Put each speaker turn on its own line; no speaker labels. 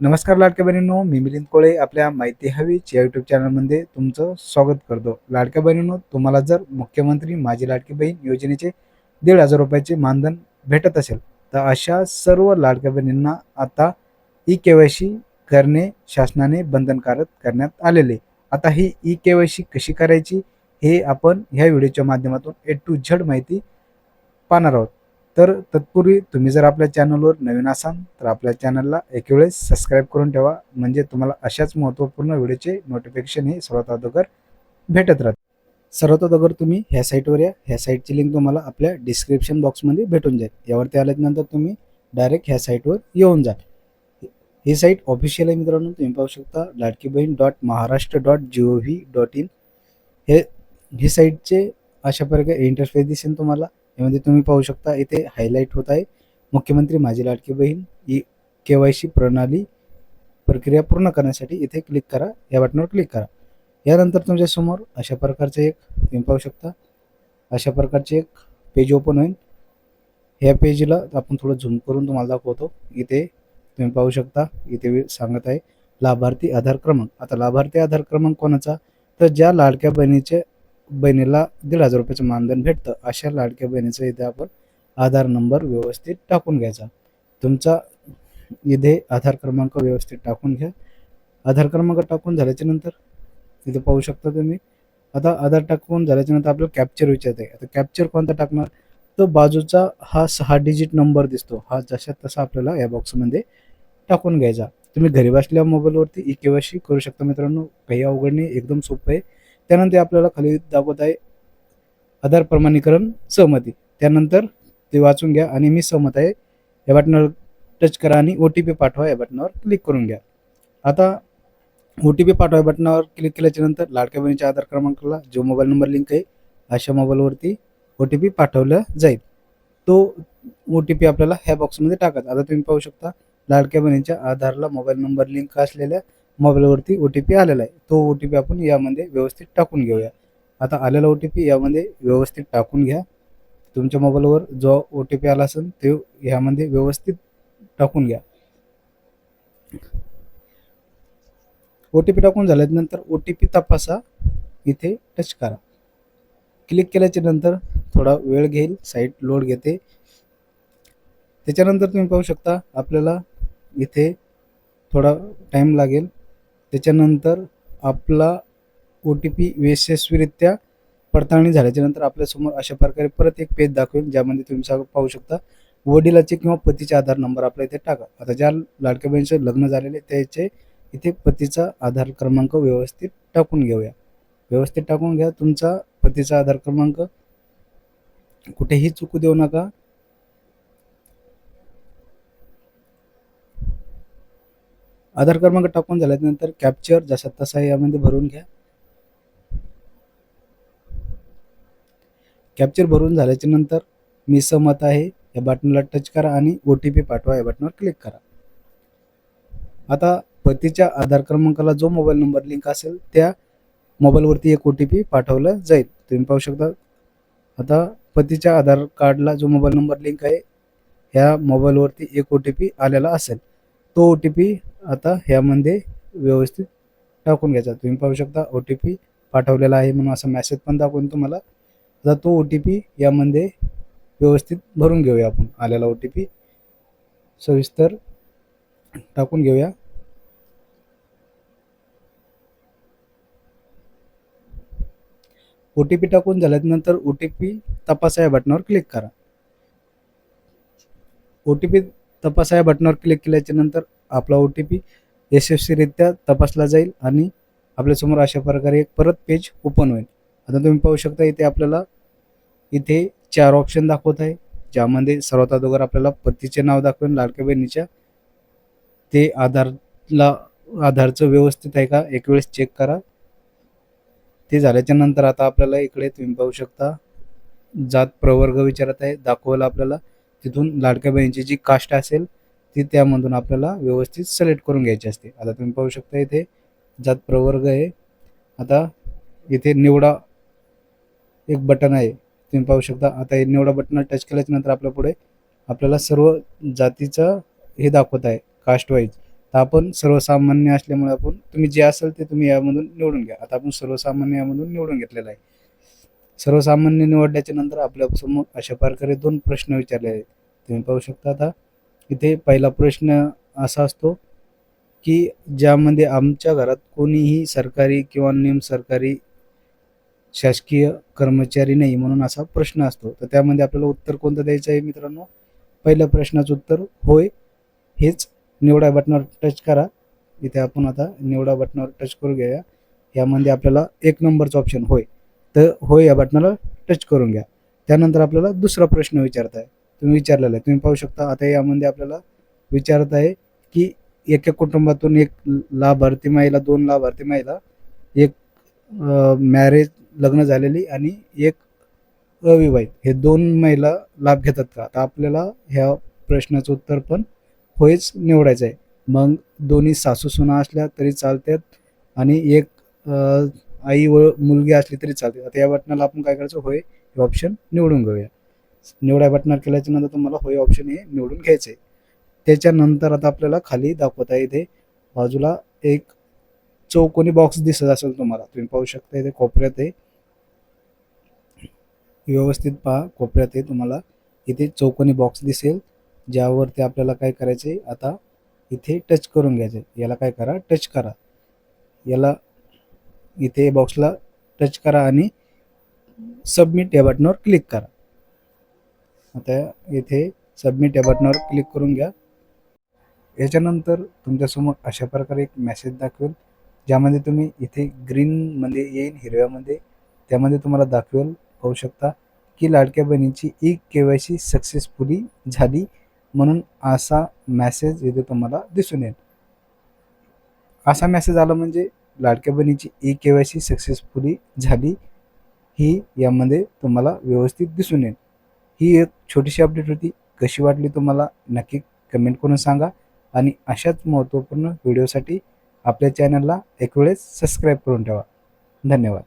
नमस्कार लाडक्या बहिणींनो मी मिलिंद कोळे आपल्या माहिती हवीच या यूट्यूब चॅनलमध्ये तुमचं स्वागत करतो. लाडक्या बहिणींनो तुम्हाला जर मुख्यमंत्री माझी लाडकी बहीण योजनेचे दीड हजार रुपयाचे मानधन भेटत असेल तर अशा सर्व लाडक्या बहिणींना आता ई के वाय सी करणे शासनाने बंधनकारक करण्यात आलेले. आता ही ई के वाय सी कशी करायची हे आपण ह्या व्हिडिओच्या माध्यमातून ए टू झड माहिती पाहणार आहोत. तर तत्पूर्वी तुम्ही जर आपल्या चॅनलवर नवीन असाल तर आपल्या चॅनलला एक वेळेस सबस्क्राईब करून ठेवा. म्हणजे तुम्हाला अशाच महत्त्वपूर्ण व्हिडिओचे नोटिफिकेशन हे सर्वात अगोदर भेटत राहते सर्वात अगोदर तुम्ही ह्या साईटवर या. ह्या साईटची लिंक तुम्हाला आपल्या डिस्क्रिप्शन बॉक्समध्ये भेटून जाईल. यावरती आल्यानंतर तुम्ही डायरेक्ट ह्या साईटवर येऊन जा ही साईट ऑफिशियल आहे मित्रांनो. तुम्ही पाहू शकता Ladki Bahin dot Maharashtra dot G O V dot in हे ही साईटचे अशा प्रकारे इंटरफेस दिसेल तुम्हाला. यामध्ये तुम्ही पाहू शकता इथे हायलाईट होत आहे मुख्यमंत्री माझी लाडकी बहीण ही के वाय सी प्रणाली प्रक्रिया पूर्ण करण्यासाठी इथे क्लिक करा या बटनावर क्लिक करा. यानंतर तुमच्यासमोर अशा प्रकारचे एक तुम्ही पाहू शकता अशा प्रकारचे एक पेज ओपन होईल. ह्या पेजला आपण थोडं झूम करून तुम्हाला दाखवतो. इथे तुम्ही पाहू शकता इथे सांगत आहे लाभार्थी आधार क्रमांक. आता लाभार्थी आधार क्रमांक कोणाचा? तर ज्या लाडक्या बहिणीचे बहिणीला दीड हजार रुपयाचं मानधन भेटतं. अशा लाडक्या बहिणीचं इथे आपण आधार नंबर व्यवस्थित टाकून घ्यायचा. तुमचा इथे आधार क्रमांक व्यवस्थित टाकून घ्या. आधार क्रमांक टाकून झाल्याच्यानंतर तिथे पाहू शकता तुम्ही. आता आधार टाकून झाल्याच्यानंतर आपल्याला कॅप्चर विचारते. आता कॅप्चर कोणता टाकणार? तो बाजूचा हा सहा डिजिट नंबर दिसतो. हा जशा तसा आपल्याला या बॉक्समध्ये टाकून घ्यायचा. तुम्ही घरी बसल्या मोबाईलवरती ई केवायसी करू शकता मित्रांनो. काही अवघड नाही. एकदम सोपं आहे. त्यानंतर आपल्याला खाली दाखवत आहे आधार प्रमाणीकरण सहमती. त्यानंतर ते वाचून घ्या आणि मी सहमत आहे. या बटनावर टच करा आणि ओ टी पी पाठवा या बटनावर क्लिक करून घ्या. आता ओ टी पी पाठवा या बटनावर क्लिक केल्याच्यानंतर लाडक्या बहिणीच्या आधार क्रमांकाला जो मोबाईल नंबर लिंक आहे अशा मोबाईलवरती ओ टी पी पाठवला जाईल. तो ओ टी पी आपल्याला ह्या बॉक्समध्ये टाकायचा आता तुम्ही पाहू शकता लाडक्या बहिणीच्या आधारला मोबाईल नंबर लिंक असलेल्या मोबाईलवरती ओ टी पी आलेला आहे. तो ओ टी पी आपण यामध्ये व्यवस्थित टाकून घेऊया. आता आलेला ओ टी पी यामध्ये व्यवस्थित टाकून घ्या. तुमच्या मोबाईलवर जो ओ टी पी आला असेल तो ह्यामध्ये व्यवस्थित टाकून घ्या. ओ टी पी टाकून झाल्यानंतर ओ टी पी तपासा. इथे टच करा. क्लिक केल्याच्यानंतर थोडा वेळ घेईल साईट लोड घेते. त्याच्यानंतर तुम्ही पाहू शकता आपल्याला इथे थोडा टाईम लागेल. त्याच्यानंतर आपला ओ टी पी यशस्वीरित्या पडताळणी झाल्याच्यानंतर आपल्यासमोर अशा प्रकारे परत एक पेज दाखवेल ज्यामध्ये तुम्ही सगळं पाहू शकता. वडिलाचे किंवा पतीचे आधार नंबर आपल्या इथे टाका. आता ज्या लाडक्या बहिणीचे लग्न झालेले त्याचे इथे पतीचा आधार क्रमांक व्यवस्थित टाकून घेऊया. व्यवस्थित टाकून घ्या. तुमचा पतीचा आधार क्रमांक कुठेही चुकू देऊ नका. आधार क्रमांक टाकून झाल्यानंतर कॅप्चर जसा तसा यामध्ये भरून घ्या. कॅप्चर भरून झाल्याच्यानंतर मी सहमत आहे या बटनला टच करा आणि ओ टी पी पाठवा या बटनवर क्लिक करा. आता पतीच्या आधार क्रमांकाला जो मोबाईल नंबर लिंक असेल त्या मोबाईलवरती एक ओ टी पी पाठवला जाईल. तुम्ही पाहू शकता आता पतीच्या आधार कार्डला जो मोबाईल नंबर लिंक आहे ह्या मोबाईलवरती एक ओ टी पी आलेला असेल. तो ओ टी पी आता ह्यामध्ये व्यवस्थित टाकून घ्यायचा. तुम्ही पाहू शकता ओ टी पी पाठवलेला आहे म्हणून असा मेसेज पण दाखवून तुम्हाला. आता तो ओ टी पी यामध्ये व्यवस्थित भरून घेऊया आपण. आलेला ओ टी पी सविस्तर टाकून घेऊया. ओ टी पी टाकून झाल्यानंतर ओ टी पी तपासा या बटनावर क्लिक करा. ओ टी पी तपासा या बटनावर क्लिक केल्याच्यानंतर आपला ओ टी पी यशस्वीरित्या तपासला जाईल आणि आपल्यासमोर अशा प्रकारे एक परत पेज ओपन होईल. आता तुम्ही पाहू शकता इथे आपल्याला इथे चार ऑप्शन दाखवत आहे. ज्यामध्ये सर्वात अगोदर आपल्याला पतीचे नाव दाखवेल लाडक्या बहिणीच्या. ते आधारला आधारचं व्यवस्थित आहे का? एक वेळेस चेक करा. ते झाल्याच्यानंतर आता आपल्याला इकडे तुम्ही पाहू शकता. जात प्रवर्ग विचारत आहे दाखवायला आपल्याला. तिथून लाडक्या बहिणीची जी कास्ट असेल ती त्यामधून आपल्याला व्यवस्थित सिलेक्ट करून घ्यायची असते. आता तुम्ही पाहू शकता इथे जात प्रवर्ग आहे. आता इथे निवडा एक बटन आहे. तुम्ही पाहू शकता आता हे निवडा बटन टच केल्याच्यानंतर आपल्या पुढे आपल्याला सर्व जातीचं हे दाखवत आहे कास्ट वाईज तर आपण सर्वसामान्य असल्यामुळे आपण तुम्ही जे असेल ते तुम्ही यामधून निवडून घ्या. आता आपण सर्वसामान्य यामधून निवडून घेतलेलं आहे. सर्वसामान्य निवडल्याच्या नंतर आपल्यासमोर अशा प्रकारे दोन प्रश्न विचारले आहेत. तुम्ही पाहू शकता आता. इथे पहिला प्रश्न असा असतो की ज्यामध्ये आमच्या घरात कोणीही सरकारी किंवा निम सरकारी शासकीय कर्मचारी नाही म्हणून असा प्रश्न असतो. तर त्यामध्ये आपल्याला उत्तर कोणतं द्यायचं आहे मित्रांनो? पहिल्या प्रश्नाचं उत्तर होय. हेच निवडा बटनावर टच करा. इथे आपण आता निवडा बटनावर टच करून घ्या. यामध्ये आपल्याला एक नंबरचं ऑप्शन होय. तर होय या बटनाला टच करून घ्या. त्यानंतर आपल्याला दुसरा प्रश्न विचारता आहे तुम्ही विचारलेलं आहे. तुम्ही पाहू शकता आता यामध्ये आपल्याला विचारत आहे की एका कुटुंबातून एक लाभार्थी महिला दोन लाभार्थी महिला एक मॅरेज लग्न झालेली आणि एक अविवाहित. हे दोन महिला लाभ घेतात का? तर आपल्याला ह्या प्रश्नाचं उत्तर पण होयच निवडायचं आहे. मग दोन्ही सासू सुना असल्या तरी चालतात आणि एक आई व मुलगी असली तरी चालते आता या बटनाला आपण काय करायचं? होय हे ऑप्शन निवडून घेऊया. निवडा बटणार केल्याच्यानंतर तुम्हाला होय ऑप्शन हे निवडून घ्यायचे. त्याच्यानंतर आता आपल्याला खाली दाखवता इथे बाजूला एक चौकोनी बॉक्स दिसत असेल तुम्हाला. तुम्ही पाहू शकता इथे कोपऱ्यात आहे. व्यवस्थित पहा कोपऱ्यात आहे तुम्हाला. इथे चौकोनी बॉक्स दिसेल. ज्यावरती आपल्याला काय करायचे आता इथे टच करून घ्यायचे याला काय करा टच करा. याला इथे बॉक्सला टच करा आणि सबमिट या बटनावर क्लिक करा. आता इथे सबमिट या बटनावर क्लिक करून घ्या. याच्यानंतर तुमच्यासमोर अशा प्रकारे एक मेसेज दाखवेल ज्यामध्ये तुम्ही इथे ग्रीनमध्ये येईन हिरव्यामध्ये त्यामध्ये तुम्हाला दाखवेल पाहू शकता की लाडक्या बहिणीची E K Y C successfully झाली म्हणून असा मेसेज इथे तुम्हाला दिसून येईल. असा मेसेज आला म्हणजे लाडक्या बहिणीची E K Y C successfully झाली ही यामध्ये तुम्हाला व्यवस्थित दिसून येईल. ही एक छोटीशी अपडेट होती. कशी वाटली तुम्हाला? नक्की कमेंट करून सांगा. आणि अशाच महत्त्वपूर्ण व्हिडिओसाठी आपल्या चॅनलला एक वेळेस सबस्क्राईब करून ठेवा. धन्यवाद.